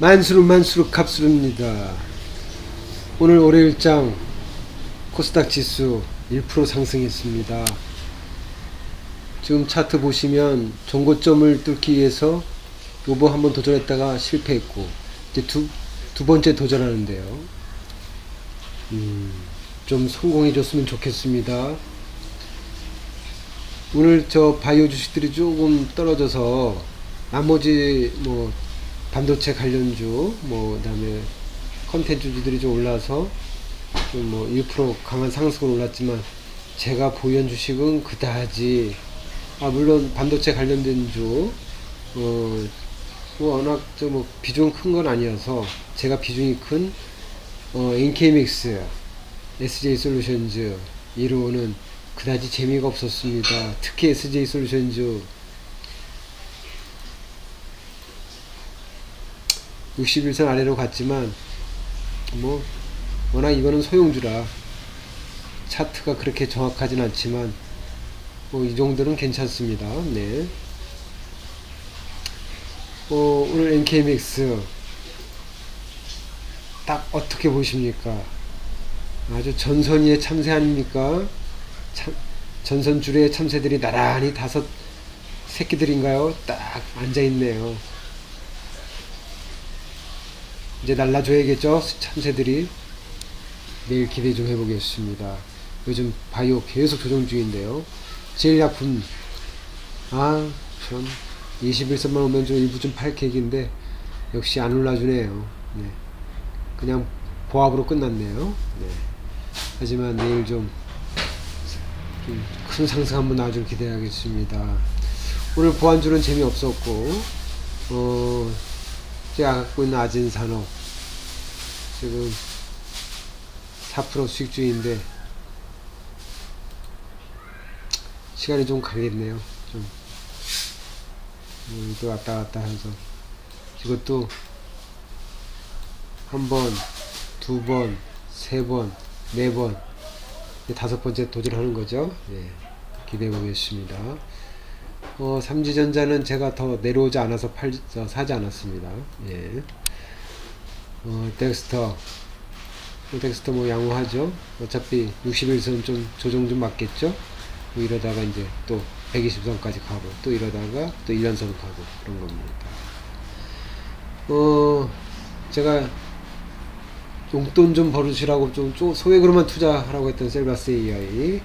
만수르 만수르 갑수르입니다. 오늘 월요일장 코스닥 지수 1% 상승했습니다. 지금 차트 보시면 전고점을 뚫기 위해서 요번 한번 도전했다가 실패했고 이제 두, 두 번째 도전하는데요. 음, 좀 성공해 줬으면 좋겠습니다. 오늘 저 바이오 주식들이 조금 떨어져서 나머지 뭐 반도체 관련주 뭐 그 다음에 컨텐츠주들이 좀 올라서 좀 뭐 1% 강한 상승은 올랐지만 제가 보유한 주식은 그다지 아 물론 반도체 관련된 주 어, 뭐 워낙 저뭐 비중 큰 건 아니어서 제가 비중이 큰 어, NK믹스, SJ 솔루션즈 이로는 그다지 재미가 없었습니다. 특히 SJ 솔루션즈 61선 아래로 갔지만 뭐 워낙 이거는 소형주라 차트가 그렇게 정확하진 않지만 뭐 이 정도는 괜찮습니다. 네. 어, 오늘 NK믹스 딱 어떻게 보십니까? 아주 전선 위의 참새 아닙니까? 참, 전선 줄에 참새들이 나란히 다섯 새끼들인가요? 딱 앉아 있네요. 이제 날라줘야겠죠? 참새들이. 내일 기대 좀 해보겠습니다. 요즘 바이오 계속 조정 중인데요. 제일 약품, 아, 참, 21선만 오면 좀 일부 좀 팔객인데, 역시 안 올라주네요. 네. 그냥 보합으로 끝났네요. 네. 하지만 내일 좀, 좀 큰 상승 한번 나와줄 기대하겠습니다. 오늘 보안주는 재미없었고, 어, 제가 갖고 있는 아진산업, 지금 4% 수익주의인데, 시간이 좀 가겠네요. 좀, 음, 또 왔다 갔다 해서. 이것도 한 번, 두 번, 세 번, 네 번, 다섯 번째 도전하는 거죠. 예, 기대해 보겠습니다. 어, 삼지전자는 제가 더 내려오지 않아서 팔, 어, 사지 않았습니다. 예. 어, 덱스터. 덱스터 뭐 양호하죠. 어차피 61선 좀 조정 좀 맞겠죠. 뭐 이러다가 이제 또 120선까지 가고, 또 이러다가 또 1년선 가고, 그런 겁니다. 어, 제가 용돈 좀 벌으시라고 좀, 좀 소액으로만 투자하라고 했던 셀바스 AI.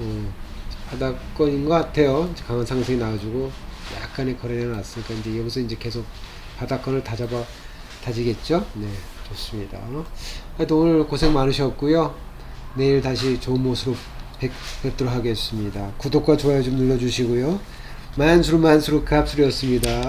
어, 바닥권인 것 같아요. 강한 상승이 나와주고 약간의 거래가 났으니까 이제 여기서 이제 계속 바닥권을 다잡아 다지겠죠. 네, 좋습니다. 하여튼 오늘 고생 많으셨고요. 내일 다시 좋은 모습으로 뵙, 뵙도록 하겠습니다. 구독과 좋아요 좀 눌러주시고요. 만수로 만수로 갑술이었습니다.